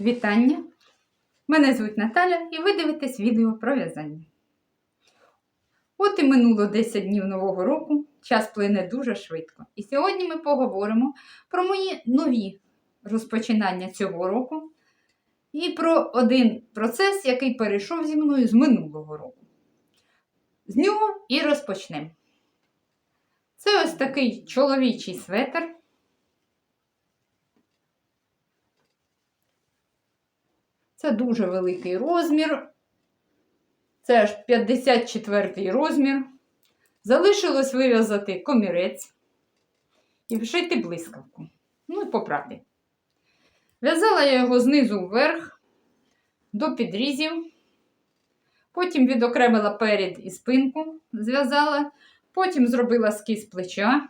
Вітання! Мене звуть Наталя і ви дивитесь відео про в'язання. От і минуло 10 днів Нового року, час плине дуже швидко. І сьогодні ми поговоримо про мої нові розпочинання цього року і про один процес, який перейшов зі мною з минулого року. З нього і розпочнемо. Це ось такий чоловічий светр. Це дуже великий розмір. Це аж 54 розмір. Залишилось вив'язати комірець і вшити блискавку. Ну і по правді. В'язала я його знизу вверх до підрізів. Потім відокремила перед і спинку, зв'язала, потім зробила скіз плеча,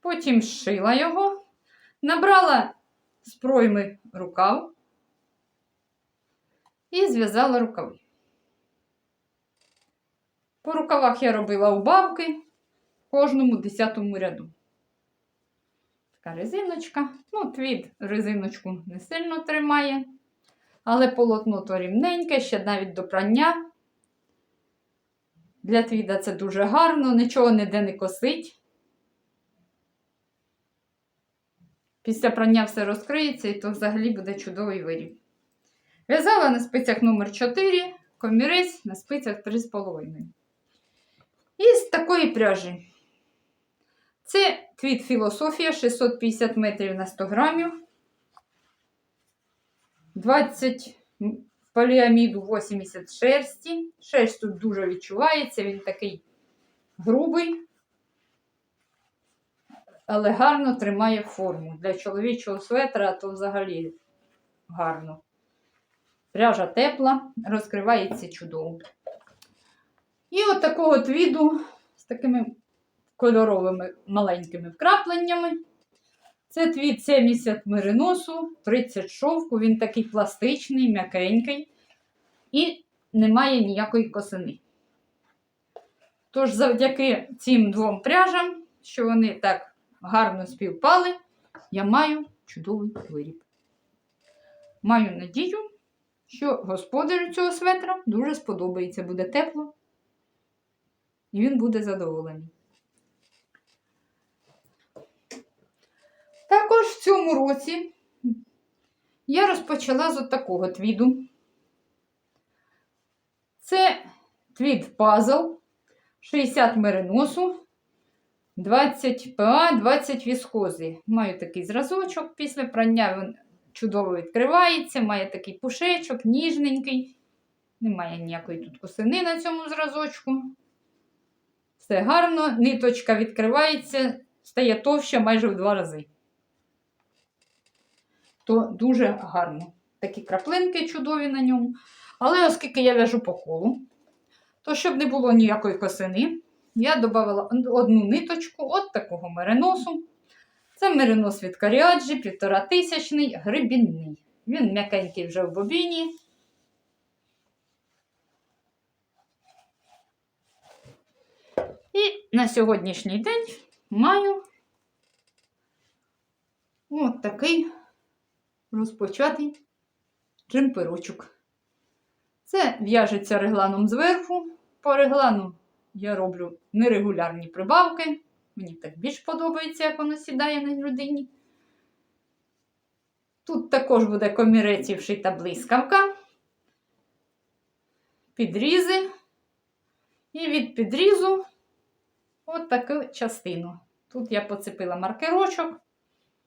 потім зшила його, набрала з пройми рукав і зв'язала рукави. По рукавах я робила убавки в кожному десятому ряду. Така резиночка. Ну, твід резиночку не сильно тримає, але полотно то рівненьке, ще навіть до прання. Для твіда це дуже гарно, нічого ніде не косить. Після прання все розкриється і то взагалі буде чудовий виріб. В'язала на спицях номер 4 комірець на спицях 3,5. І з такої пряжі. Це твіт філософія 650 метрів на 100 грамів. 20 поліаміду 80 шерсті. Шерсть тут дуже відчувається, він такий грубий, але гарно тримає форму. Для чоловічого светра то взагалі гарно. Пряжа тепла, розкривається чудово. І от такого твіду з такими кольоровими маленькими вкрапленнями. Це твіт 70 мериносу, 30 шовку, він такий пластичний, м'якенький і не має ніякої косини. Тож, завдяки цим двом пряжам, що вони так гарно співпали, я маю чудовий виріб. Маю надію, що господарю цього светра дуже сподобається, буде тепло, і він буде задоволений. Також в цьому році я розпочала з от такого твіду. Це твід пазл 60 мериносу, 20 ПА, 20 віскози. Маю такий зразочок, після прання чудово відкривається, має такий пушечок, ніжненький. Немає ніякої тут косини на цьому зразочку. Все гарно, ниточка відкривається, стає товща майже в два рази. То дуже гарно. Такі краплинки чудові на ньому. Але оскільки я в'яжу по колу, то щоб не було ніякої косини, я додала одну ниточку от такого мериносу. Це меринос від Каріаджі, півтора тисячний, грибінний. Він м'якенький вже в бобіні. І на сьогоднішній день маю от такий розпочатий джемперочок. Це в'яжеться регланом зверху. По реглану я роблю нерегулярні прибавки. Мені так більш подобається, як воно сідає на людині. Тут також буде комірець і вшита блискавка, підрізи. І від підрізу от таку частину. Тут я поцепила маркерочок.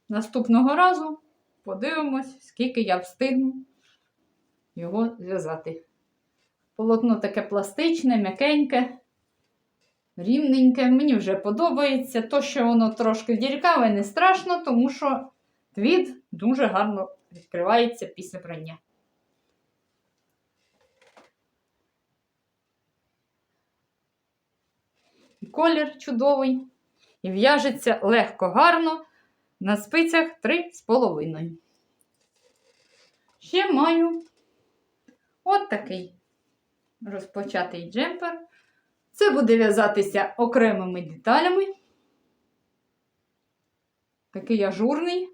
Наступного разу подивимось, скільки я встигну його зв'язати. Полотно таке пластичне, м'якеньке, рівненьке. Мені вже подобається. То, що воно трошки діркаве, не страшно, тому що твід дуже гарно відкривається після прання. Колір чудовий. І в'яжеться легко, гарно на спицях 3,5. Ще маю от такий розпочатий джемпер. Це буде в'язатися окремими деталями. Такий ажурний.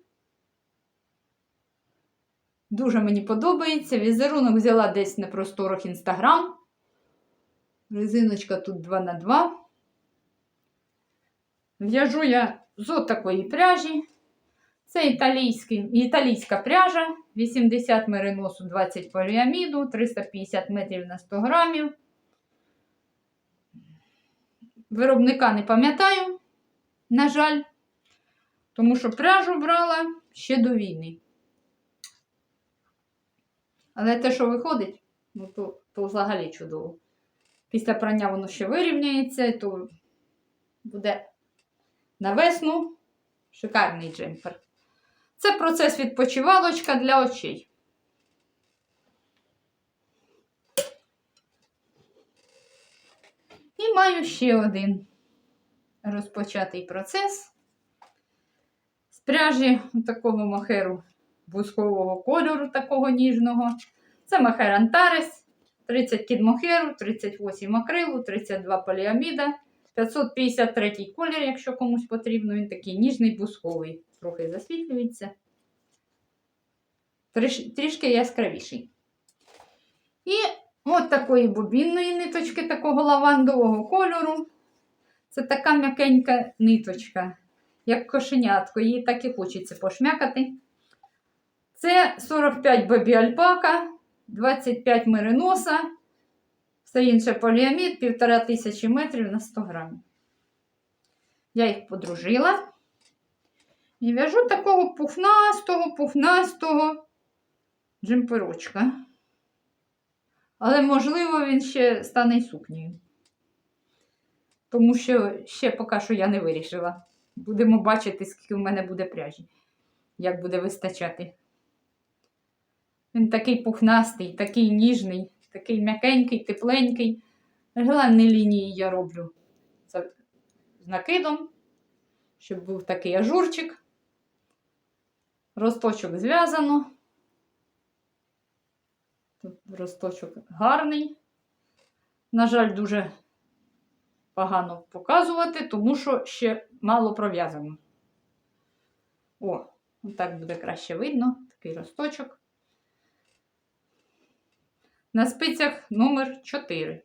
Дуже мені подобається. Візерунок взяла десь на просторах Інстаграм. Резиночка тут 2 на 2 В'яжу я з отакої пряжі. Це італійська пряжа, 80 мериносу, 20 поліаміду, 350 метрів на 100 грамів. Виробника не пам'ятаю, на жаль, тому що пряжу брала ще до війни. Але те, що виходить, ну, то, то взагалі чудово. Після прання воно ще вирівняється, і то буде на весну шикарний джемпер. Це процес відпочивалочка для очей. І маю ще один розпочатий процес з пряжі такого махеру бускового кольору, такого ніжного. Це махер Антарес, 30 кідмохеру, 38 акрилу, 32 поліаміда, 553 колір, якщо комусь потрібно. Він такий ніжний бусковий, трохи засвітлюється. Тріш- Трішки яскравіший. І от такої бобінної ниточки, такого лавандового кольору. Це така м'якенька ниточка, як кошенятко. Її так і хочеться пошмякати. Це 45 бабі альпака, 25 мериноса, все інше поліамід, 1500 метрів на 100 грамів. Я їх подружила і в'яжу такого пухнастого, пухнастого джемперочка. Але, можливо, він ще стане й сукнею. Тому що ще поки що я не вирішила. Будемо бачити, скільки в мене буде пряжі, як буде вистачати. Він такий пухнастий, такий ніжний, такий м'якенький, тепленький. Регланні лінії я роблю з накидом, щоб був такий ажурчик. Росточок зв'язано. Росточок гарний. На жаль, дуже погано показувати, тому що ще мало пров'язано. О, так буде краще видно, такий росточок. На спицях номер 4.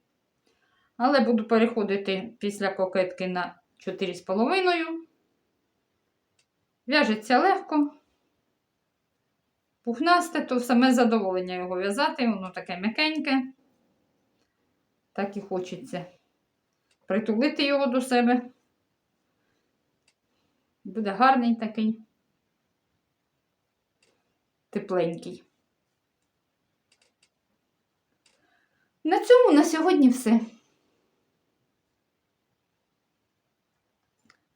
Але буду переходити після кокетки на 4,5. В'яжеться легко. Пухнасте, то саме задоволення його в'язати, воно таке м'якеньке. Так і хочеться притулити його до себе. Буде гарний такий, тепленький. На цьому на сьогодні все.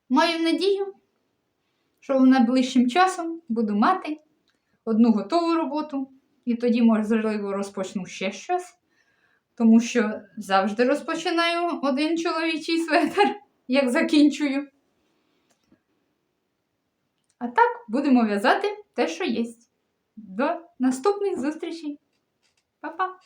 Маю надію, що в найближчим часом буду мати одну готову роботу, і тоді, можливо, розпочну ще щось, тому що завжди розпочинаю один чоловічий светр, як закінчую. А так будемо в'язати те, що є. До наступних зустрічей. Па-па!